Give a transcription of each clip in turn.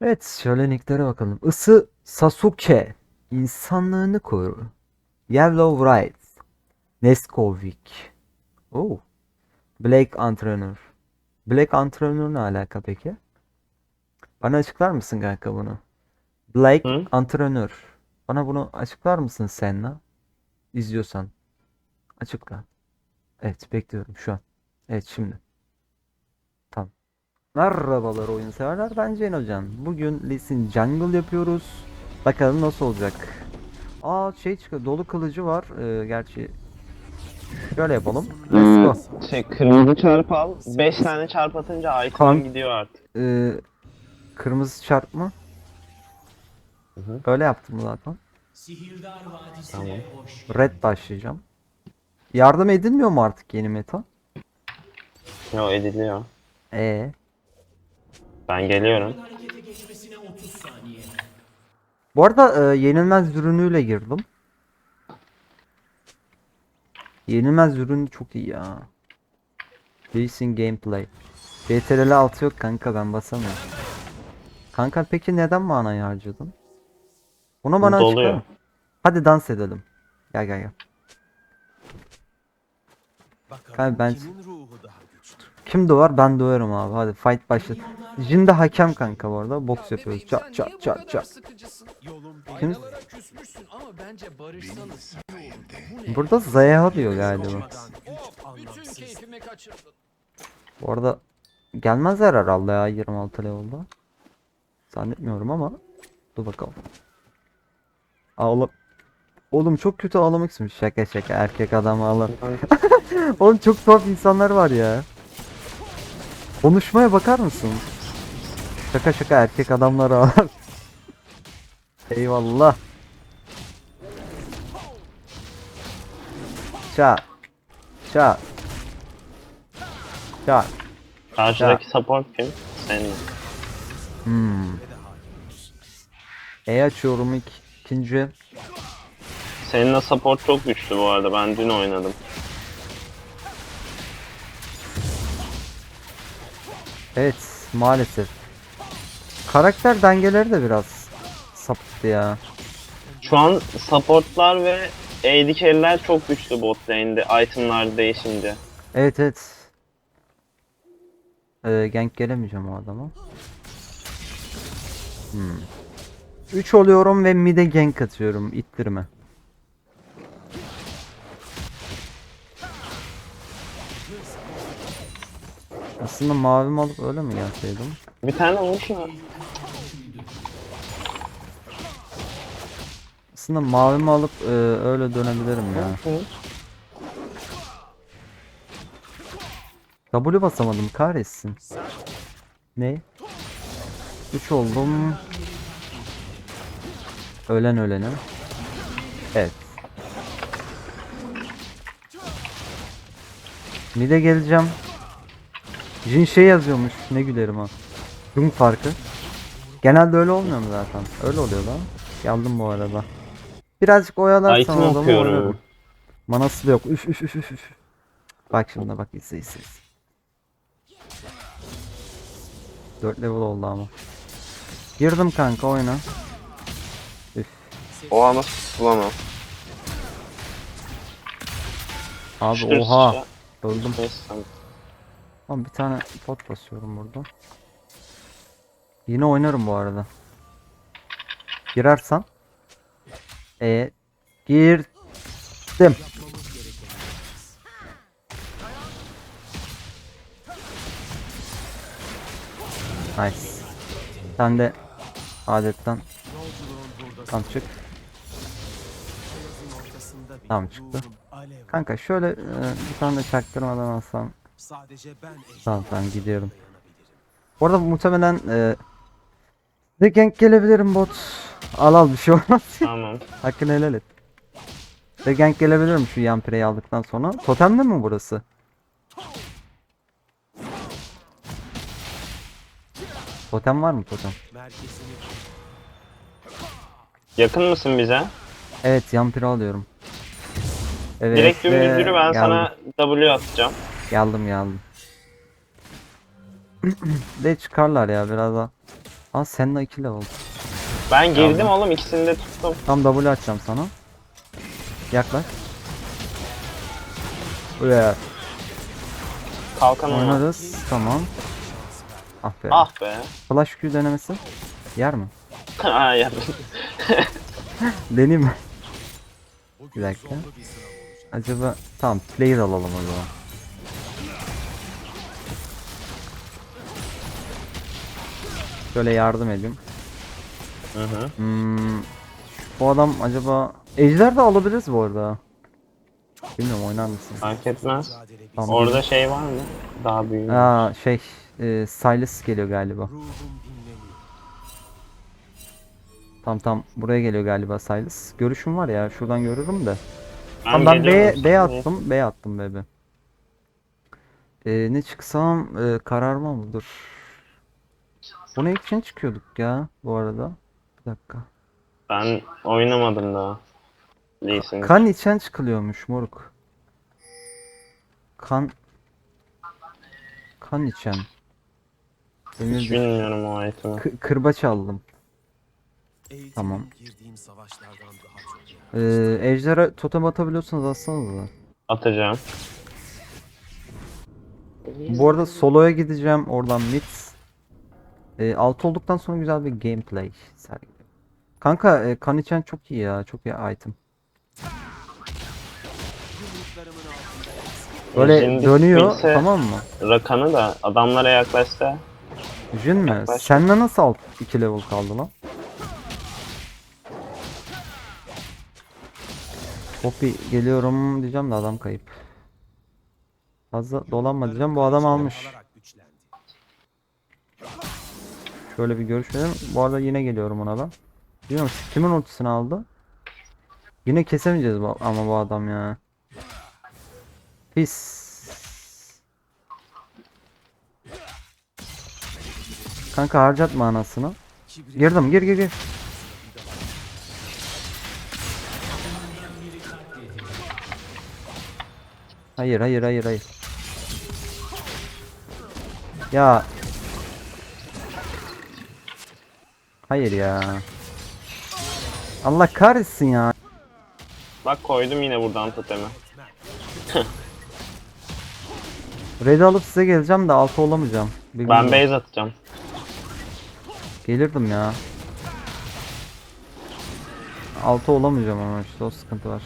Evet, şöyle nicklere bakalım. Isı Sasuke. İnsanlığını koru. Yellow Right. Neskovik. Oh. Blake Antrenör. Blake Antrenör ne alaka peki? Bana açıklar mısın kanka bunu? Blake Hı? Antrenör. Bana bunu açıklar mısın Senna? İzliyorsan. Açıkla. Evet bekliyorum şu an. Evet şimdi. Merhabalar oyun severler ben Ceyno Can. Bugün Lee Sin Jungle yapıyoruz. Bakalım nasıl olacak. Aa şey çıkıyor. Dolu kılıcı var. Ee, gerçi şöyle yapalım. Let's go. Şey kırmızı çarp al. 5 tane çarp atınca item Kan- gidiyor artık. Ee, kırmızı çarp mı? hı. Öyle yaptım zaten. Tamam. Red başlayacağım. Yardım edilmiyor mu artık yeni meta? Yo ediliyor. Ee, Ben geliyorum. bu arada e, yenilmez ürünüyle girdim. Yenilmez ürün çok iyi ya. Racing gameplay. CTRL 6 yok kanka ben basamıyorum. Kanka peki neden manayı harcadın? Bunu bana açıklar Doluyor. mı? Hadi dans edelim. Gel gel gel. Kanka ben kim döver ben döverim abi hadi fight başlat. Jin de hakem kanka bu arada boks yapıyoruz. Çat çat çat çat. Kim? Burada Zaya diyor galiba. Bütün keyfimi kaçırdın. Bu arada gelmezler herhalde ya 26 level'da. Zannetmiyorum ama dur bakalım. Ağla Oğlum çok kötü ağlamak istemiş. Şaka şaka erkek adam ağlar. Oğlum çok tuhaf insanlar var ya. Konuşmaya bakar mısın? Şaka şaka erkek adamlar ağlar. Eyvallah. Ça. Ça. Ça. Karşıdaki support kim? Senin. Hmm. E açıyorum ilk ikinci. Seninle support çok güçlü bu arada. Ben dün oynadım. Evet maalesef. Karakter dengeleri de biraz sapıttı ya. Şu an supportlar ve AD carry'ler çok güçlü bot lane'de. Itemlar değişince. Evet evet. Ee, gank gelemeyeceğim o adama. Hmm. 3 oluyorum ve mid'e gank atıyorum ittirme. Aslında mavimi alıp öyle mi gelseydim? Bir tane olmuş mu? Aslında mavimi alıp e, öyle dönebilirim ya. Hı. W basamadım kahretsin. Ne? 3 oldum. Ölen ölene. Evet. Mide geleceğim. Jin şey yazıyormuş. Ne gülerim ha. Jung farkı. Genelde öyle olmuyor mu zaten? Öyle oluyor lan. Geldim bu arada. Birazcık oyalarsan Item adamı okuyorum. oynarım. Manası da yok. Üf üf üf üf üf. Bak şimdi bak izle izle izle. 4 level oldu ama. Girdim kanka oyuna. Üf. Oha nasıl tutulamam. Abi Şurası oha. ya. Öldüm. Neyse tamam. Ama bir tane pot basıyorum burada. Yine oynarım bu arada. Girersen. E girdim. Nice. Sen de adetten tam çık. Tamam çıktı. Kanka şöyle e, bir tane de çaktırmadan alsam. Sadece ben Tamam tamam gidiyorum. Bu arada muhtemelen e, de gank gelebilirim bot. Al al bir şey olmaz. Tamam. Hakkını helal et. Gank gelebilirim şu yan pireyi aldıktan sonra. Totemde mi burası? Totem var mı totem? Yakın mısın bize? Evet yan pire alıyorum. Evet Direkt dümdüz ve yürü ben geldim. sana W atacağım. Geldim geldim. de çıkarlar ya biraz da Aa Senna 2 level. Ben girdim Tamam. oğlum ikisini de tuttum. Tam W açacağım sana. Yaklaş. Buraya Kalkan olmaz. oynarız. Tamam. Ah be. Ah be. Flash Q denemesi. Yer mi? Ha ya. Deneyim mi? Bir dakika. Acaba tamam player alalım o zaman. Şöyle yardım edeyim. Hı hı. Hmm, bu adam acaba Ejder de alabiliriz bu arada. Bilmiyorum oynar mısın? Fark etmez. Tamam. Orada şey var mı? Daha büyük. Aa şey e, Silas geliyor galiba. Tam tam buraya geliyor galiba Silas. Görüşüm var ya şuradan görürüm de. Ben ben B, geliyorum. B attım. B attım bebe. Ee, ne çıksam e, kararmam mı? Dur. Bu ne için çıkıyorduk ya bu arada? Bir dakika. Ben oynamadım daha. Sin. Kan içen çıkılıyormuş moruk. Kan kan içen. Hiç Demir bilmiyorum o itemi. K- kırbaç aldım. Tamam. girdiğim savaşlardan daha çok Ee, ejderha totem atabiliyorsanız atsanız da. Atacağım. Bu arada soloya gideceğim oradan mid. Ee, altı olduktan sonra güzel bir gameplay sergiliyorum. Kanka e, kan içen çok iyi ya. Çok iyi item. Böyle dönüyor bilse- tamam mı? Rakan'ı da adamlara yaklaşsa Jin mi? Yaklaş. Senle nasıl alt 2 level kaldı lan? Poppy geliyorum diyeceğim de adam kayıp. Fazla dolanma diyeceğim bu adam almış. Şöyle bir görüşelim. Bu arada yine geliyorum ona ben. Bilmiyorum kimin ultisini aldı? Yine kesemeyeceğiz bu- ama bu adam ya. Pis. Kanka harcatma anasını. Girdim gir gir gir. Hayır hayır hayır hayır. Ya. Hayır ya. Allah kahretsin ya. bak koydum yine buradan totemi. Red alıp size geleceğim de altı olamayacağım. Bir Ben base atacağım. Gelirdim ya. Altı olamayacağım ama işte o sıkıntı var.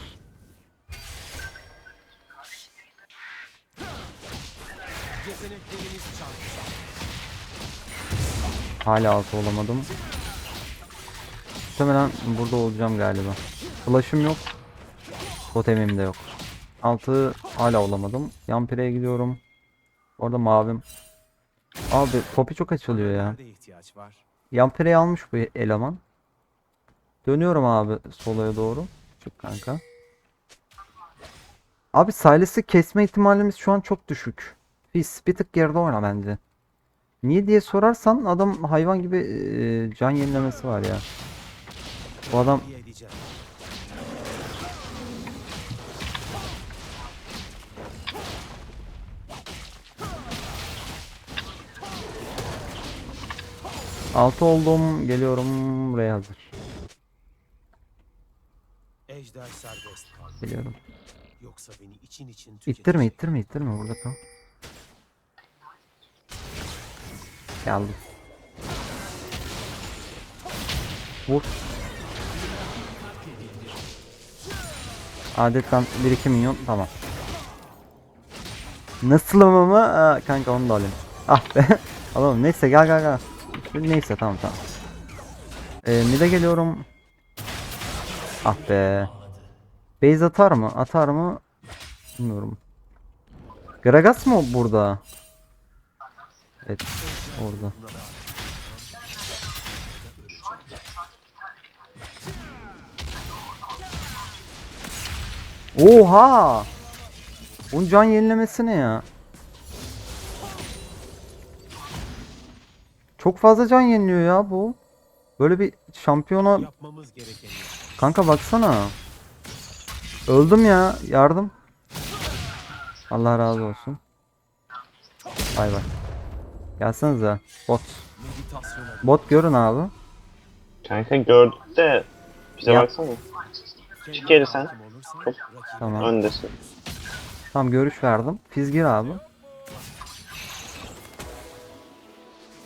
Hala altı olamadım. Muhtemelen burada olacağım galiba. Flash'ım yok. Totemim de yok. Altı hala olamadım. Yampire'ye gidiyorum. Orada mavim. Abi Poppy çok açılıyor ya. Var? Yampire'yi almış bu eleman. Dönüyorum abi soloya doğru. Çık kanka. Abi Silas'ı kesme ihtimalimiz şu an çok düşük. Biz bir tık geride oyna bence. Niye diye sorarsan adam hayvan gibi e, can yenilemesi var ya. Bu adam altı oldum geliyorum buraya hazır. Ejder serbest. Geliyorum. Yoksa beni için için tüketecek. İttirme ittirme ittirme burada kal. Geldim. Vur. Adetten 1-2 milyon tamam. Nasılım ama Aa, kanka onu da alayım. Ah be. Alalım neyse gel gel gel. Neyse tamam tamam. Ee, mid'e geliyorum. Ah be. Base atar mı? Atar mı? Bilmiyorum. Gragas mı burada? Evet, orada. Oha! Bunun can yenilemesi ne ya? Çok fazla can yeniliyor ya bu. Böyle bir şampiyona. Kanka baksana. Öldüm ya. Yardım. Allah razı olsun. Bay bay. Gelsenize. Bot. Bot görün abi. Kanka gördük de bize baksana. Çık geri sen. Çok- Tamam. Öndesin. Tamam görüş verdim. Fiz gir abi.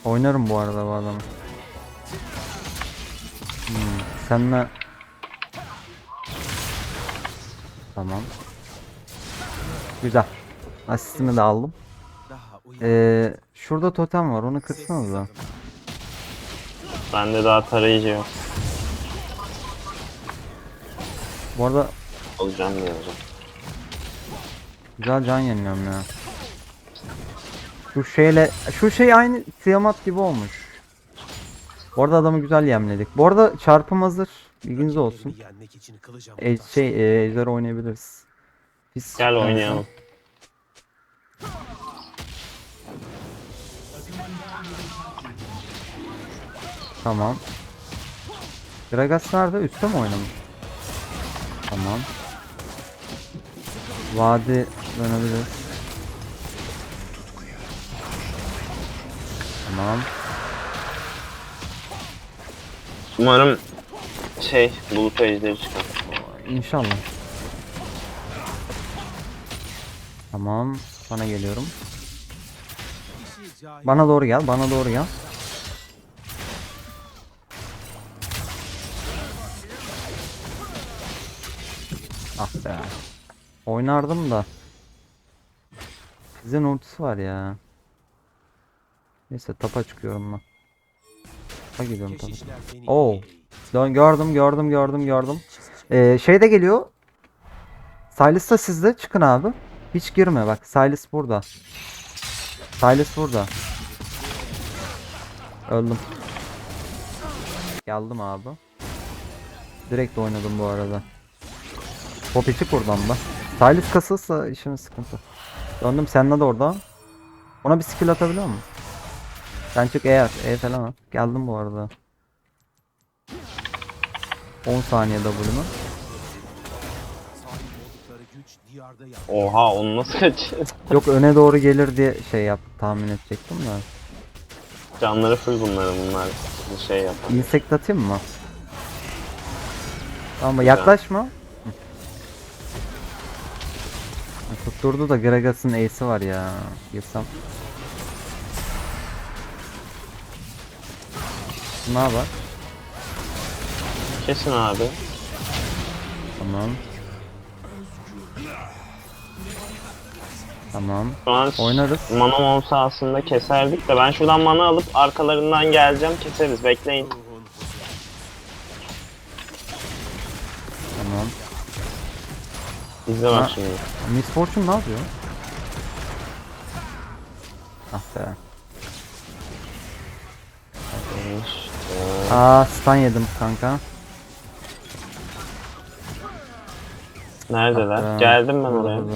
Oynarım bu arada bu adamı. Hmm, senle Tamam. Güzel. Asistimi de aldım. Ee, şurada totem var onu kırsanıza. Bende daha tarayıcı yok. Bu arada Alacağım diye hocam. güzel can yeniliyorum ya. Şu şeyle şu şey aynı Tiamat gibi olmuş. Bu arada adamı güzel yemledik. Bu arada çarpım hazır. Bilginiz olsun. E, şey e, ejder oynayabiliriz. Biz Gel oynayalım. Tamam. Gragas nerede? Üstte mi oynamış? Tamam. Vadi dönebiliriz. Tamam. Umarım şey bulut ejderi çıkar. İnşallah. Tamam. Sana geliyorum. Bana doğru gel. Bana doğru gel. Oynardım da. Sizin ultisi var ya. Neyse tapa çıkıyorum ben. Tapa gidiyorum tapa. Oo. Dön gördüm gördüm gördüm gördüm. Ee, şey de geliyor. Silas da sizde. Çıkın abi. Hiç girme bak. Silas burada. Silas burada. Öldüm. Geldim abi. Direkt oynadım bu arada. Poppy çık buradan da. Silas kasılsa işimiz sıkıntı. Döndüm seninle de orada. Ona bir skill atabiliyor musun? Sen çık E at. E falan at. Geldim bu arada. 10 saniye W'nu. Oha onu nasıl kaçırdı? Yok öne doğru gelir diye şey yap tahmin edecektim de. Canları full bunların bunlar. Bir şey yap. Insect atayım mı? Ama yaklaşma. Tutturdu da Gragas'ın Ace'i var ya. Girsem. Ne haber? Kesin abi. Tamam. Tamam. Şu an Oynarız. mana olsa aslında keserdik de ben şuradan mana alıp arkalarından geleceğim keseriz bekleyin. İzle bak Ha. şimdi. Miss Fortune ne yapıyor? Ah be. Aa stun yedim kanka. Neredeler? Ah be. Geldim ben Burada, oraya. burada.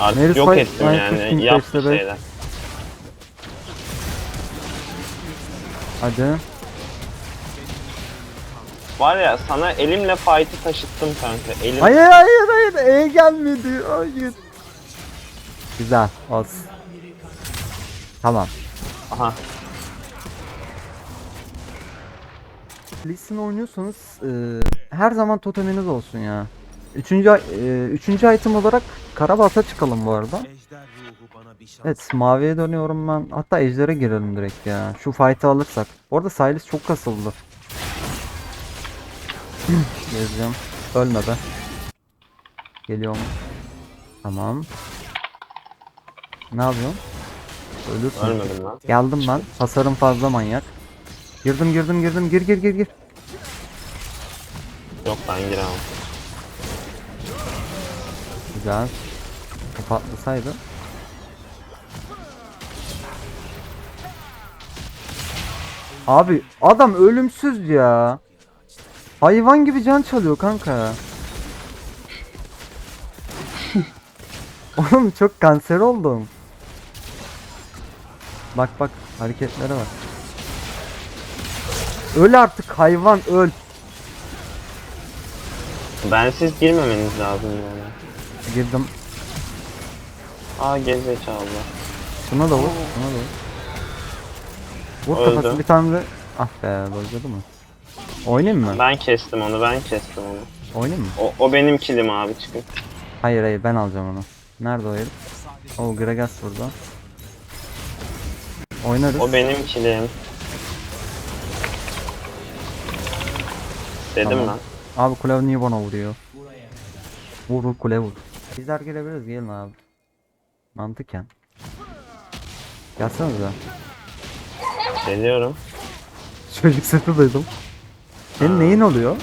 Artık Neresi yok fight? ettim Ay, yani. Yap bir peşte be. şeyler. Hadi. Var ya sana elimle fight'ı taşıttım kanka. Elim Hayır hayır hayır. E gelmedi. Hayır. Güzel. Olsun. Tamam. Aha. Sin oynuyorsanız e, her zaman toteminiz olsun ya. Üçüncü, e, üçüncü item olarak Karabalt'a çıkalım bu arada. Evet maviye dönüyorum ben. Hatta ejdere girelim direkt ya. Şu fight'ı alırsak. Orada Silas çok kasıldı. Gezeceğim. Ölme be. Geliyorum. Tamam. Ne yapıyorsun? Ölürsün. Ölmedim lan. Geldim ben. Hasarım fazla manyak. Girdim girdim girdim. Gir gir gir gir. Yok ben giremem. Güzel. O patlasaydı. Abi adam ölümsüz ya. Hayvan gibi can çalıyor kanka. Oğlum çok kanser oldum. Bak bak hareketlere bak. Öl artık hayvan öl. Bensiz girmemeniz lazım yani. Girdim. Aa gerizekalı. Şuna da vur. Şuna da vur. Vur Öldü. kafası bir tane de. Ah be bozuldu mu? Oynayayım mı? Ben kestim onu ben kestim onu. Oynayayım mı? O, o benim kilim abi çıkın. Hayır hayır ben alacağım onu. Nerede o herif? O Gragas burada. Oynarız. O benim kilim. Dedim Tamam. Abi kule niye bana vuruyor? Vur vur kule vur. Bizler gelebiliriz gelin abi. Mantıken. Gelsenize. ben. Geliyorum. Çocuk sesi duydum. Senin neyin oluyor?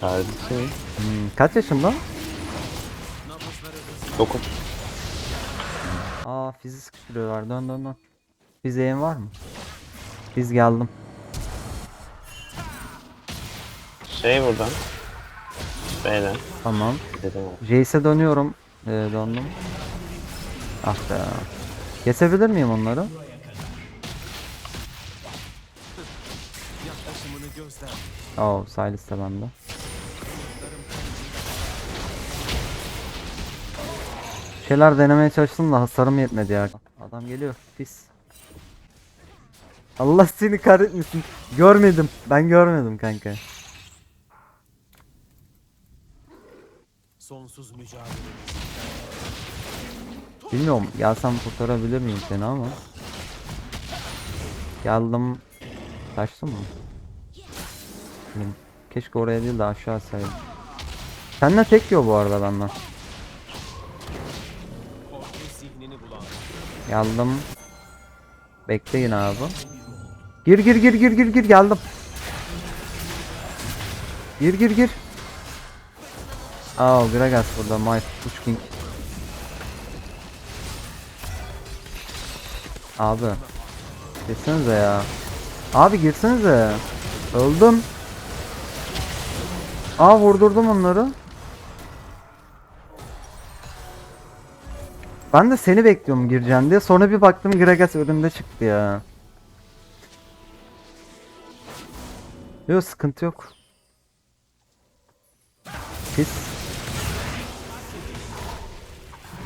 Kardeşim. Hmm, kaç yaşında? 9. Aa fizi sıkıştırıyorlar dön dön dön. Fizeğin var mı? Biz geldim. Şey buradan. Beyler. Tamam. Dedim. Jace'e dönüyorum. Ee, döndüm. Ah be. Kesebilir miyim onları? Oo, Silas da bende. Şeyler denemeye çalıştım da hasarım yetmedi ya. Adam geliyor. Pis. Allah seni kahretmesin. Görmedim. Ben görmedim kanka. Sonsuz mücadele. Bilmiyorum. Gelsem kurtarabilir miyim seni ama. Geldim. Kaçtın mı? Bilmiyorum. Keşke oraya değil de aşağı sayayım. Seninle tek bu arada benden. Geldim. Bekleyin abi. Gir gir gir gir gir gir geldim. Gir gir gir. Aa Gragas burada My Push King. Abi. Girsenize ya. Abi girsenize. Öldüm. Aa vurdurdum onları. Ben de seni bekliyorum gireceksin diye. Sonra bir baktım Gragas önümde çıktı ya. Yok sıkıntı yok. Pis.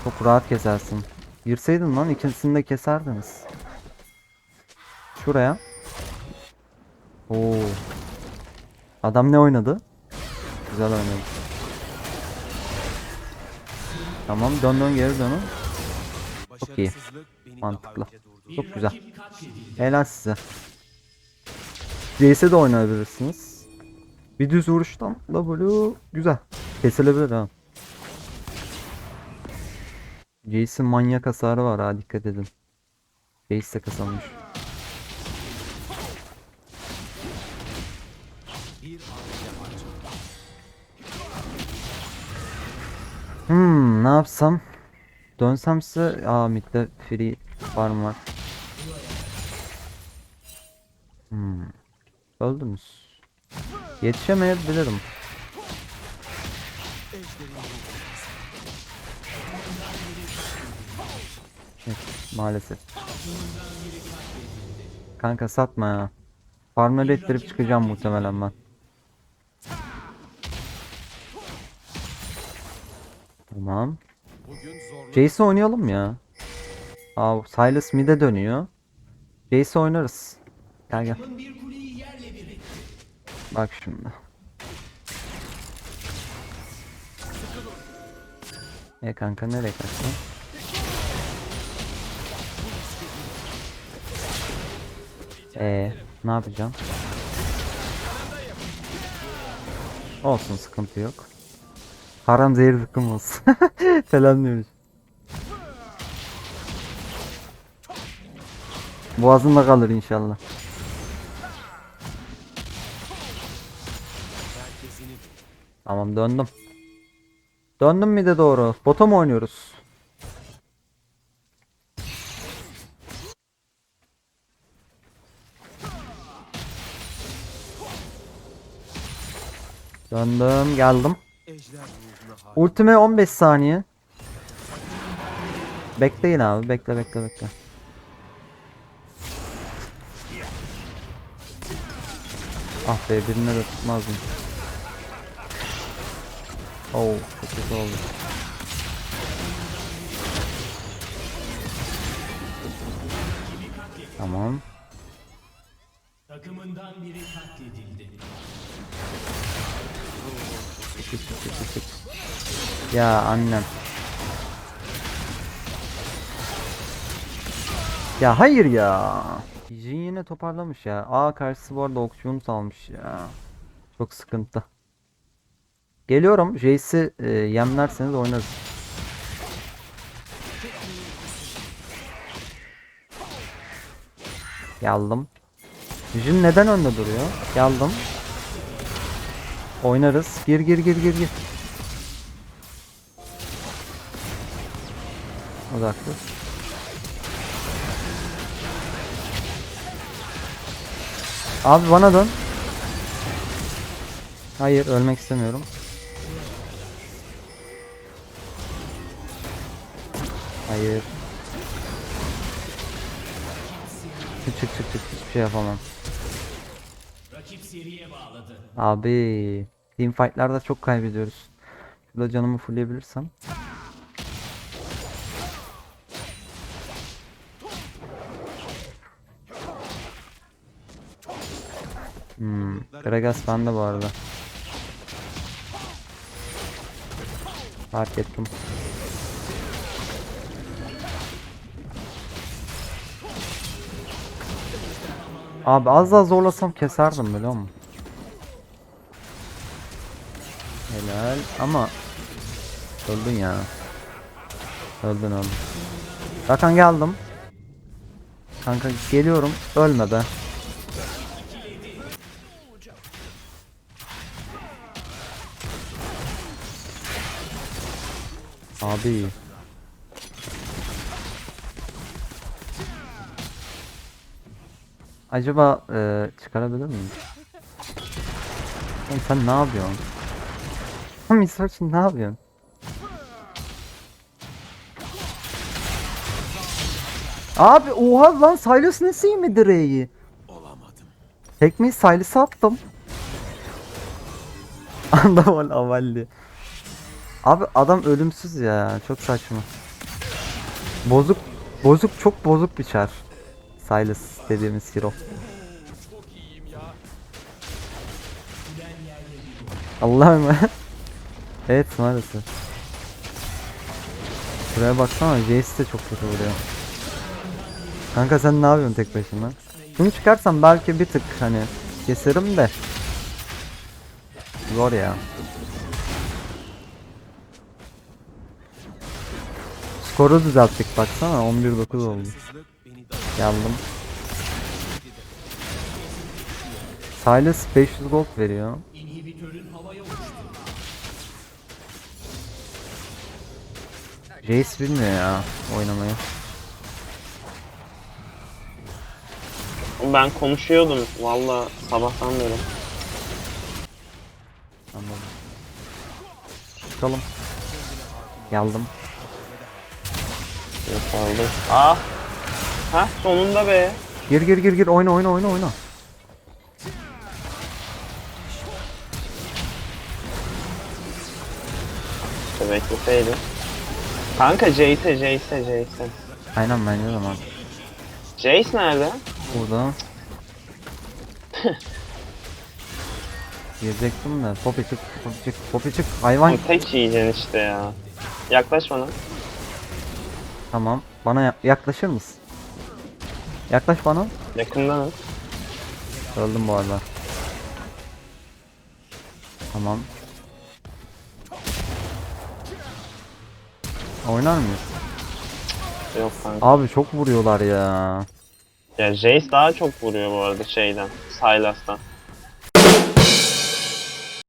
Çok rahat kesersin. Girseydin lan ikisini de keserdiniz. Şuraya. Oo. Adam ne oynadı? Güzel oynadı. Tamam dön dön geri dönün. Çok iyi. Mantıklı. Çok güzel. Helal size. Jace'e de oynayabilirsiniz. Bir düz vuruştan W güzel. Kesilebilir ha. Jace'in manyak hasarı var ha dikkat edin. Jace de kasamış. Hmm ne yapsam? Dönsem size aa midde free var mı var? Hmm. Öldünüz. Yetişemeyebilirim. Evet, maalesef. Kanka satma ya. Farmları ettirip çıkacağım muhtemelen ben. Tamam. Jace oynayalım ya. Aa Silas mid'e dönüyor. Jace oynarız. Gel gel. Bak şimdi. E kanka nereye kaçtın? E ne yapacağım? Olsun sıkıntı yok. Haram zehir zıkkım olsun. Selamlıyoruz. Boğazında kalır inşallah. Tamam döndüm. Döndüm mi de doğru. Bota mı oynuyoruz? Döndüm geldim. ejder. Ultime 15 saniye. Bekleyin abi. Bekle bekle bekle. Ah be birine de tutmazdım. Oh çok kötü oldu. Tamam. Ya annem. Ya hayır ya. Jin yine toparlamış ya. Aa karşısı bu arada okçuğunu salmış ya. Çok sıkıntı. Geliyorum. Jace'i e, yemlerseniz oynarız. Geldim. Jin neden önde duruyor? Geldim. Oynarız. Gir gir gir gir gir. Odaklı. Abi bana dön. Hayır ölmek istemiyorum. Hayır. Çık çık çık çık hiçbir şey yapamam. Rakip seriye bağladı. Abi team fight'larda çok kaybediyoruz. Şurada canımı fullleyebilirsem. Hmm, Gragas bende bu arada. Fark ettim. Abi az daha zorlasam keserdim biliyor musun? Helal ama öldün ya. Öldün öldün. Rakan geldim. Kanka geliyorum. Ölme be. Abi. Acaba e, çıkarabilir miyim? Oğlum sen ne yapıyorsun? Misal için ne yapıyorsun? Abi oha lan Silas nasıl yemedi R'yi? Olamadım. Tekmeyi Silas'a attım. Andaval avalli. Abi adam ölümsüz ya. Çok saçma. Bozuk. Bozuk çok bozuk bir çar. Silas dediğimiz hero. Allah'ım. evet maalesef. Buraya baksana Jace de çok kötü vuruyor. Kanka sen ne yapıyorsun tek başına? Bunu çıkarsam belki bir tık hani keserim de. Zor ya. Skoru düzelttik baksana 11-9 oldu. Geldim. Silas 500 gold veriyor. Jace bilmiyor ya oynamayı. Ben konuşuyordum valla sabahtan beri. Anladım. Çıkalım. Geldim. Yok aldım. Ah! Ha sonunda be. Gir gir gir gir oyna oyna oyna oyna. İşte bekleseydim. Kanka Jace, Jace, Jace. Aynen bence de man. Jace nerede? Burada. Girecektim de. Poppy çık, Poppy çık, Poppy çık. Hayvan. Tek yiyeceksin işte ya. Yaklaş bana. Tamam. Bana ya- yaklaşır mısın? Yaklaş bana. Yakından. Öldüm bu arada. Tamam. Oynar mıyız? Yok kanka. Abi çok vuruyorlar ya. Ya Jace daha çok vuruyor bu arada şeyden. Sylas'tan.